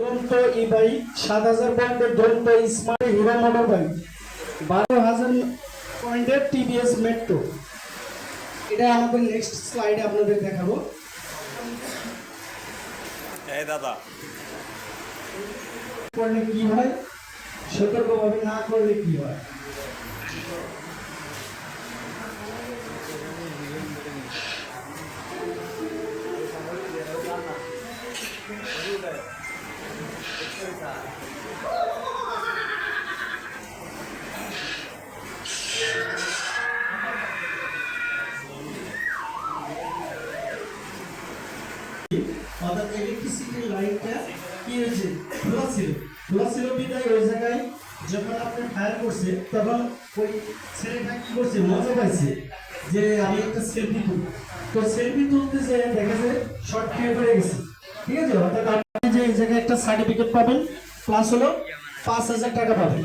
দুরন্ত ই বাইক সাত হাজার পয়েন্টের দুরন্ত স্মার্ট হিরো মোটর বাইক বারো হাজার পয়েন্টের টিভিএস মেট্রো। এটা আমাদের নেক্সট স্লাইডে আপনাদের দেখাবো। এই দাদা। করলে কি হয়? সতর্কভাবে না করলে কি হয়? অর্থাৎ ইলেকট্রিসিটির লাইনটা কি হয়েছে? খোলা ছিল। খোলা ছিল বিদায় ওই জায়গায় যখন আপনি ফায়ার করছে, তখন ওই ছেলেটা কি করছে? মজা পাইছে যে আমি একটা সেলফি তুলি তো সেলফি তুলতে যে দেখা যায় শর্ট খেয়ে পড়ে গেছে। ঠিক আছে? অর্থাৎ এই জায়গায় একটা সার্টিফিকেট পাবেন প্লাস হলো পাঁচ হাজার টাকা পাবেন।